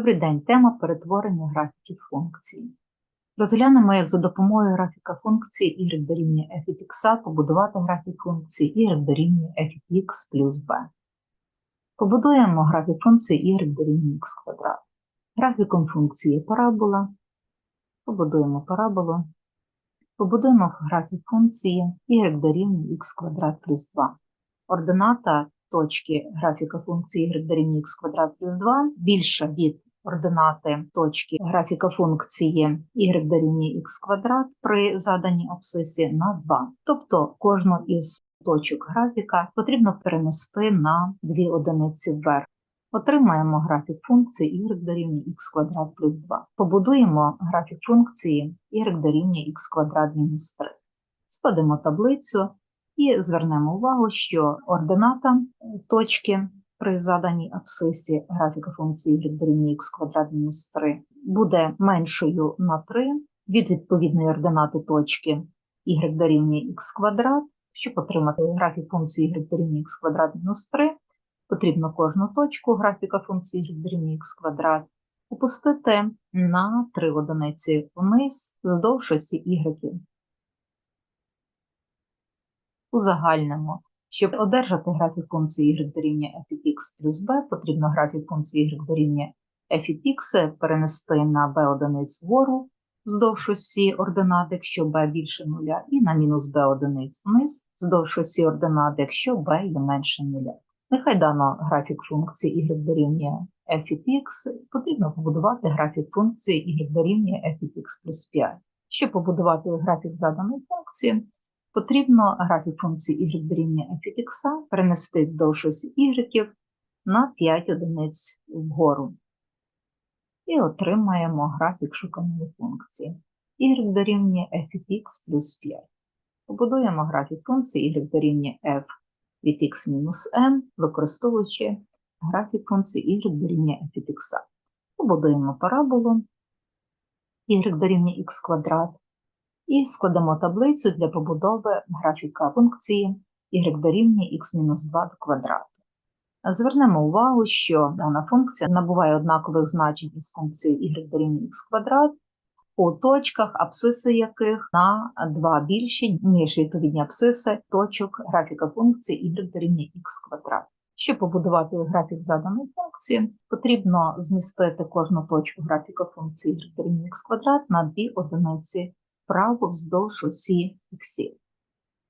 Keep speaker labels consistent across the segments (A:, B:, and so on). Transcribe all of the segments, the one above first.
A: Добрий день. Тема перетворення графіків функцій. Розглянемо, як за допомогою графіка функції y дорівнює f від x побудувати графік функції y дорівнює f від x плюс b. Побудуємо графік функції y дорівнює x квадрат. Графіком функції парабола. Побудуємо параболу. Побудуємо графік функції y дорівнює x квадрат плюс 2. Ордината точки графіка функції y дорівнює x квадрат плюс 2 більша від ординати точки графіка функції y дорівнює x квадрат при заданій абсцисі на 2. Тобто кожну із точок графіка потрібно перенести на дві одиниці вверх. Отримаємо графік функції y дорівнює x квадрат плюс 2. Побудуємо графік функції y дорівнює x квадрат мінус 3. Складемо таблицю і звернемо увагу, що ордината точки при заданій абсцисі графіка функції y дорівнює x квадрат мінус 3 буде меншою на 3 від відповідної ординати точки y дорівнює x квадрат. Щоб отримати графік функції y дорівнює x квадрат мінус 3, потрібно кожну точку графіка функції y дорівнює x квадрат опустити на 3 одиниці вниз вздовж осі y. Узагальнимо. Щоб одержати графік функції y дорівнює f від x плюс b, потрібно графік функції y дорівнює f від перенести на b одиниць вгору вздовж осі ординат, якщо b більше нуля, і на мінус b одиниць вниз вздовж осі ординат, якщо b є менше нуля. Нехай дано графік функції y дорівнює f від x, потрібно побудувати графік функції y дорівнює f від x плюс 5. Щоб побудувати графік заданої функції, Потрібно графік функції y дорівнює f від x перенести вздовж осі y на 5 одиниць вгору. І отримаємо графік шуканої функції. y дорівнює f від x плюс 5. Побудуємо графік функції y дорівнює f від x мінус n, використовуючи графік функції y дорівнює f від x. Побудуємо параболу y дорівнює x квадрат і складемо таблицю для побудови графіка функції y дорівнює x-2 до квадрату. Звернемо увагу, що дана функція набуває однакових значень із функцією y дорівнює x квадрат у точках, абсиси яких на 2 більші, ніж відповідні абсиси точок графіка функції y дорівнює x квадрат. Щоб побудувати графік заданої функції, потрібно змістити кожну точку графіка функції y дорівнює x квадрат на дві одиниці вправо вздовж осі х.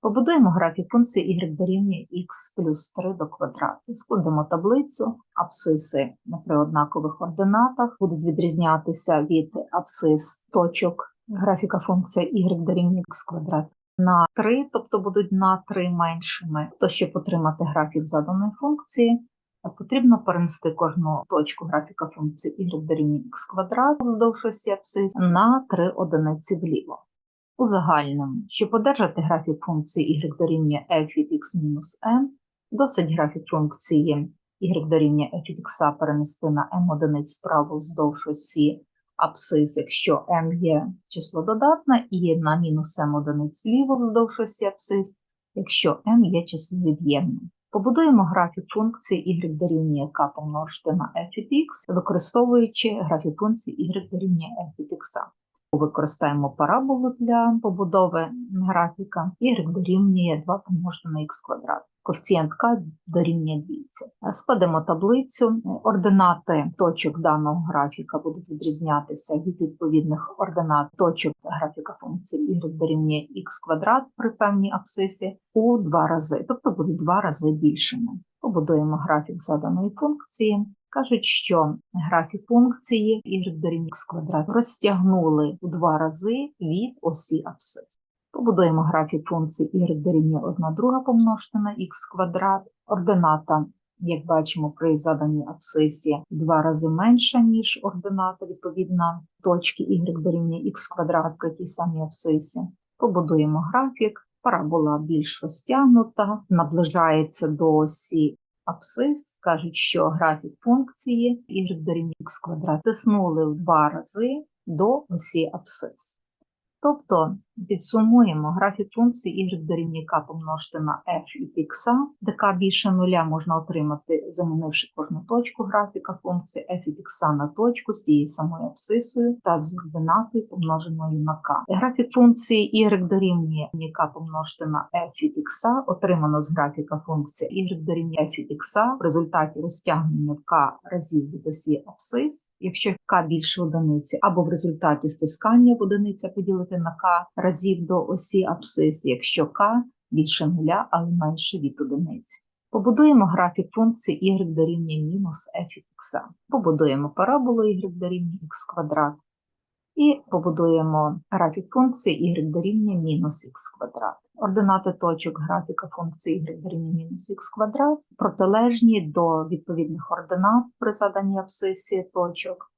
A: Побудуємо графік функції y дорівнює х плюс 3 до квадрату. Складемо таблицю, абсиси при однакових ординатах будуть відрізнятися від абсис точок графіка функції y дорівнює х квадрат на 3, тобто будуть на 3 меншими. То, щоб отримати графік заданої функції, потрібно перенести кожну точку графіка функції y дорівнює х квадрат вздовж осі абсис на 3 одиниці вліво. Узагальнимо, щоб одержати графік функції y дорівнює f від x мінус m, досить графік функції y дорівнює f від x перенести на m одиниць справу вздовж осі абсцис, якщо m є число додатне, і на мінус m одиниць вліво вздовж осі абсцис, якщо m є число від'ємне. Побудуємо графік функції y дорівнює k помножити на f від x, використовуючи графік функції y дорівнює f від x. Використаємо параболу для побудови графіка, y дорівнює 2 помножити на х квадрат. Коефіцієнт k дорівнює 2. Складемо таблицю. Ординати точок даного графіка будуть відрізнятися від відповідних ординат точок графіка функції y дорівнює х квадрат при певній абсцисі у два рази, тобто будуть два рази більшими. Побудуємо графік заданої функції. Кажуть, що графік функції y дорівнює х квадрат розтягнули у два рази від осі абсцис. Побудуємо графік функції y дорівнює 1 друга помножити на х квадрат. Ордината, як бачимо, при заданій абсцисі два рази менша, ніж ордината, відповідно, точки y дорівнює х квадрат при тій самій абсцисі. Побудуємо графік. Парабола більш розтягнута, наближається до осі абсцис, кажуть, що графік функції y дорівнює х квадрат тиснули в два рази до осі абсцис. Тобто підсумуємо графік функції y дорівнює k помножити на f від x, де k більше нуля можна отримати, замінивши кожну точку графіка функції f від x на точку з тією самою абсцисою та з ординатою помноженою на k. Графік функції y дорівнює k помножити на f від x отримано з графіка функції y дорівнює f від x в результаті розтягнення в k разів від осі абсцис, якщо К більше одиниці, або в результаті стискання одиниця поділити на К разів до осі абсис, якщо К більше нуля, але менше від одиниці. Побудуємо графік функції y дорівнює мінус f. Побудуємо параболу y дорівнює x квадрат. І побудуємо графік функції y дорівнює мінус х квадрат. Ординати точок графіка функції y дорівнює мінус х квадрат протилежні до відповідних ординат при заданні абсцисі точок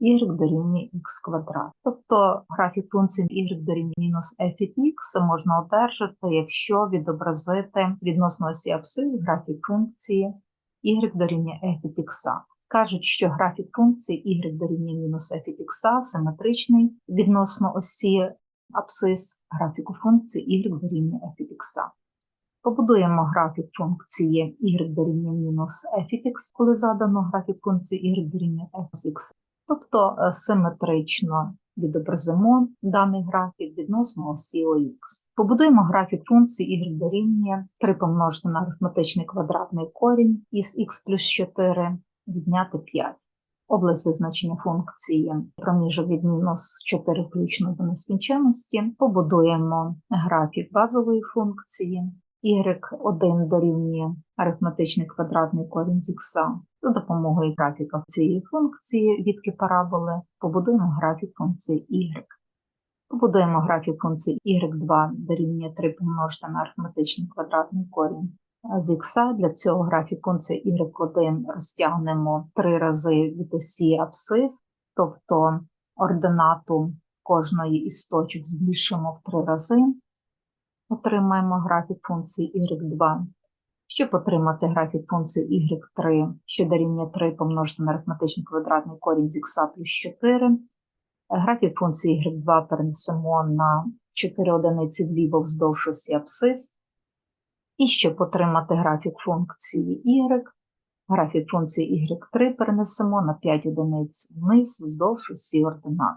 A: y дорівнює х квадрат. Тобто графік функції y дорівнює мінус f від x можна одержати, якщо відобразити відносно осі абсцис графік функції y дорівнює f від x. Кажуть, що графік функції y дорівнює мінус f від x симетричний відносно осі абсцис графіку функції y дорівнює f від x. Побудуємо графік функції y дорівнює мінус f від x, коли задано графік функції y дорівнює f з x. Тобто е, симетрично відобразимо даний графік відносно осі ОХ. Побудуємо графік функції y дорівнює 3 помножити на арифметичний квадратний корінь із х плюс 4 відняти 5. Область визначення функції проміжок від мінус 4 включно до нескінченності. Побудуємо графік базової функції y1 дорівнює арифметичний квадратний корінь з х. За допомогою графіка цієї функції відки параболи побудуємо графік функції y. Побудуємо графік функції y2 дорівнює 3 помножити на арифметичний квадратний корінь з х. Для цього графік функції y1 розтягнемо 3 рази від осі абсцис, тобто ординату кожної із точок збільшимо в 3 рази. Отримаємо графік функції y2. Щоб отримати графік функції y3, що дорівнює 3 помножити на арифметичний квадратний корінь з х плюс 4, графік функції y2 перенесемо на 4 одиниці вліво вздовж осі абсцис. І щоб отримати графік функції y, графік функції y3 перенесемо на 5 одиниць вниз вздовж осі ординат.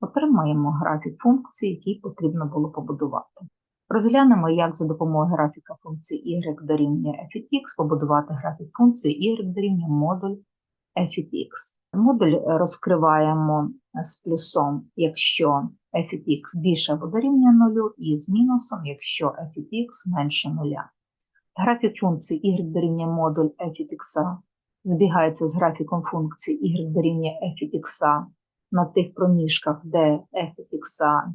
A: Отримаємо графік функції, який потрібно було побудувати. Розглянемо, як за допомогою графіка функції y дорівнює f від x побудувати графік функції y дорівнює модуль f від x. Модуль розкриваємо з плюсом, якщо f x більше або дорівнює 0, і з мінусом, якщо f x менше 0. Графік функції y дорівнює модуль f x збігається з графіком функції y дорівнює f x на тих проміжках, де f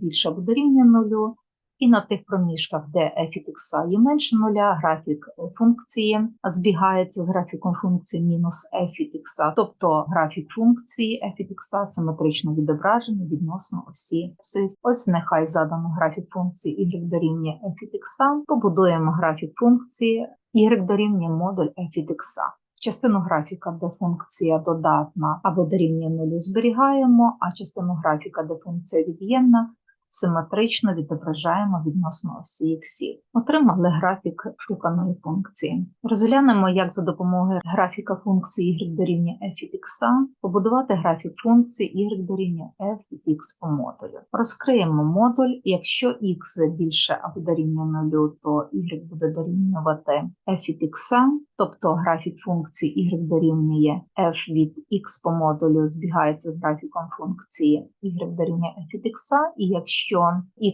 A: більше або дорівнює 0, і на тих проміжках, де f від x є менше нуля, графік функції збігається з графіком функції мінус f від x, тобто графік функції f від x симетрично відображений відносно осі абсцис. Ось нехай задано графік функції y дорівнює f від x, побудуємо графік функції y дорівнює модуль f від x. Частину графіка, де функція додатна або дорівнює нулю, зберігаємо, а частину графіка, де функція від'ємна, симетрично відображаємо відносно осі іксів. Отримали графік шуканої функції. Розглянемо, як за допомогою графіка функції y дорівнює f від x побудувати графік функції y дорівнює f від x по модулю. Розкриємо модуль. Якщо x більше або дорівнює 0, то y буде дорівнювати f від x, тобто графік функції y дорівнює f від x по модулю збігається з графіком функції y дорівнює f від x, і якщо Якщо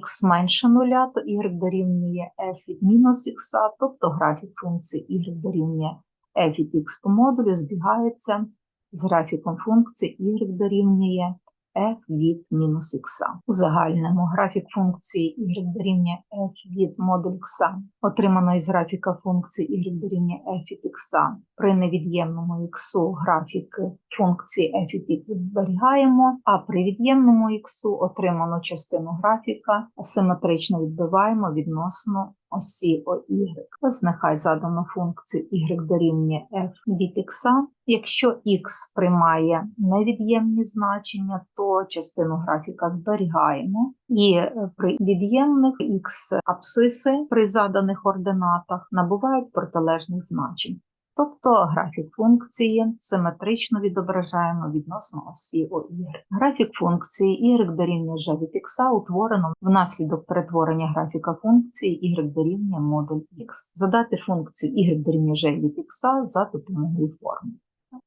A: х менше нуля, то y дорівнює f від мінус х, тобто графік функції y дорівнює f від x по модулю збігається з графіком функції y дорівнює f від мінус х. Узагальнимо графік функції y дорівнює f від модуль х, отримано із графіка функції y дорівнює f від х. При невід'ємному х графік функції f від x зберігаємо, а при від'ємному х отриману частину графіка асиметрично відбиваємо відносно осі ОY. Ось нехай задано функцію y дорівнює f від x. Якщо x приймає невід'ємні значення, то частину графіка зберігаємо. І е, при від'ємних x абсциси при заданих ординатах набувають протилежних значень. Тобто графік функції симетрично відображаємо відносно осі OY. Графік функції y дорівнює g від x утворено внаслідок перетворення графіка функції y дорівнює модуль x. Задати функцію y дорівнює g від x за допомогою форми.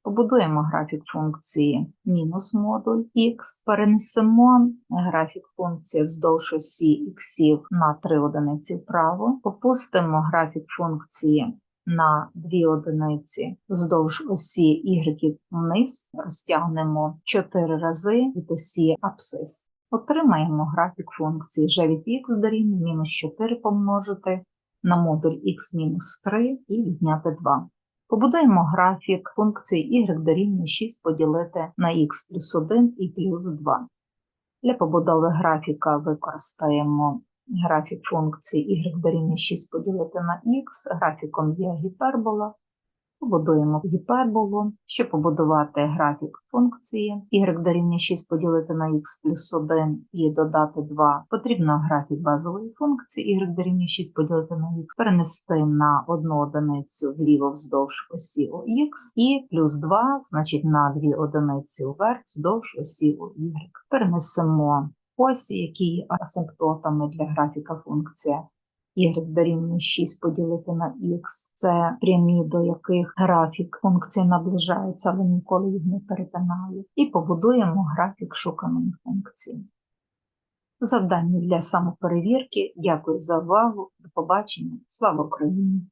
A: Побудуємо графік функції мінус модуль x, перенесемо графік функції вздовж осі x на 3 одиниці вправо, попустимо графік функції на 2 одиниці вздовж осі y вниз, розтягнемо 4 рази від осі абсцис. Отримаємо графік функції g від x дорівнює мінус 4 помножити на модуль x мінус 3 і відняти 2. Побудуємо графік функції y дорівнює 6 поділити на x плюс 1 і плюс 2. Для побудови графіка використаємо графік функції y дорівнює 6 поділити на x, графіком є гіпербола. Побудуємо гіперболу. Щоб побудувати графік функції y дорівнює 6 поділити на x плюс 1 і додати 2, потрібно графік базової функції y дорівнює 6 поділити на x перенести на одну одиницю вліво вздовж осі ОХ і плюс 2, значить на 2 одиниці вверх вздовж осі OY. Перенесемо осі, які є асимптотами для графіка функція y дорівнює 6 поділити на x. Це прямі, до яких графік функції наближається, але ніколи їх не перетинає. І побудуємо графік шуканої функції. Завдання для самоперевірки. Дякую за увагу. До побачення. Слава Україні!